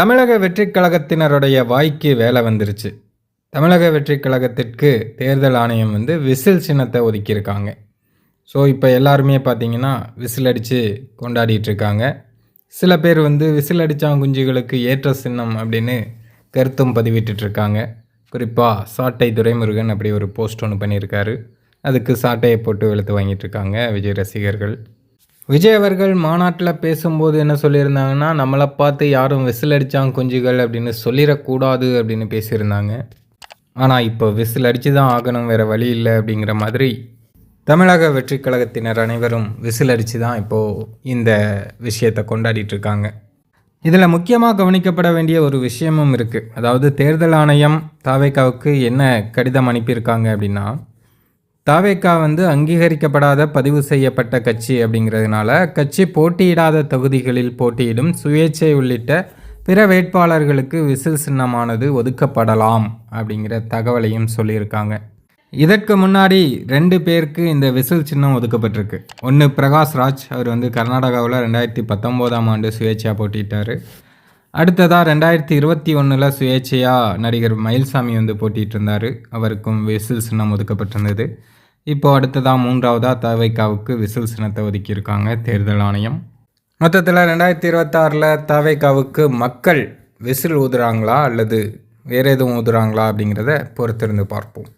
தமிழக வெற்றிக் கழகத்தினருடைய வாய்க்கு வேலை வந்துருச்சு. தமிழக வெற்றிக் கழகத்திற்கு தேர்தல் ஆணையம் வந்து விசில் சின்னத்தை ஒதுக்கியிருக்காங்க. ஸோ இப்போ எல்லாருமே பார்த்தீங்கன்னா விசில் அடித்து கொண்டாடிட்டு இருக்காங்க சில பேர் வந்து விசில் அடித்தாங்குஞ்சுகளுக்கு ஏற்ற சின்னம் அப்படின்னு கருத்தும் பதிவிட்டுட்டு இருக்காங்க குறிப்பாக சாட்டை துரைமுருகன் அப்படி ஒரு போஸ்ட் ஒன்று பண்ணியிருக்காரு. அதுக்கு சாட்டையை போட்டு வெளுத்து வாங்கிட்டு இருக்காங்க விஜய் ரசிகர்கள். விஜய் அவர்கள் மாநாட்டில் பேசும்போது என்ன சொல்லியிருந்தாங்கன்னா நம்மளை பார்த்து யாரும் விசில் அடித்தாங்க குஞ்சுகள் அப்படின்னு சொல்லிடக்கூடாது அப்படின்னு பேசியிருந்தாங்க. ஆனால் இப்போ விசில் அடித்து தான் ஆகணும் வேறு வழி இல்லை அப்படிங்கிற மாதிரி தமிழக வெற்றிக் கழகத்தினர் அனைவரும் விசில் அடித்து தான் இப்போது இந்த விஷயத்தை கொண்டாடிட்டு இருக்காங்க. இதில் முக்கியமாக கவனிக்கப்பட வேண்டிய ஒரு விஷயமும் இருக்குது அதாவது தேர்தல் ஆணையம் தாவேக்காவுக்கு என்ன கடிதம் அனுப்பியிருக்காங்க அப்படின்னா தாவேக்கா வந்து அங்கீகரிக்கப்படாத பதிவு செய்யப்பட்ட கட்சி அப்படிங்கிறதுனால கட்சி போட்டியிடாத தொகுதிகளில் போட்டியிடும் சுயேட்சை உள்ளிட்ட பிற வேட்பாளர்களுக்கு விசில் சின்னமானது ஒதுக்கப்படலாம் அப்படிங்கிற தகவலையும் சொல்லியிருக்காங்க. இதற்கு முன்னாடி ரெண்டு பேருக்கு இந்த விசில் சின்னம் ஒதுக்கப்பட்டிருக்கு. ஒன்று பிரகாஷ் ராஜ் அவர் வந்து கர்நாடகாவில் ரெண்டாயிரத்தி பத்தொம்போதாம் ஆண்டு சுயேட்சையாக போட்டிட்டார் அடுத்ததாக ரெண்டாயிரத்தி இருபத்தி ஒன்றில் சுயேட்சையாக நடிகர் மயில்சாமி வந்து போட்டிகிட்டு இருந்தார் அவருக்கும் விசில் சின்னம் ஒதுக்கப்பட்டிருந்தது. இப்போ அடுத்ததாக மூன்றாவதாக தவைக்காவுக்கு விசில் சின்னத்தை ஒதுக்கியிருக்காங்க தேர்தல் ஆணையம். மொத்தத்தில் ரெண்டாயிரத்தி இருபத்தாறில் தவைக்காவுக்கு மக்கள் விசில் ஊதுறாங்களா அல்லது வேறு எதுவும் ஊதுறாங்களா அப்படிங்கிறத பொறுத்திருந்து பார்ப்போம்.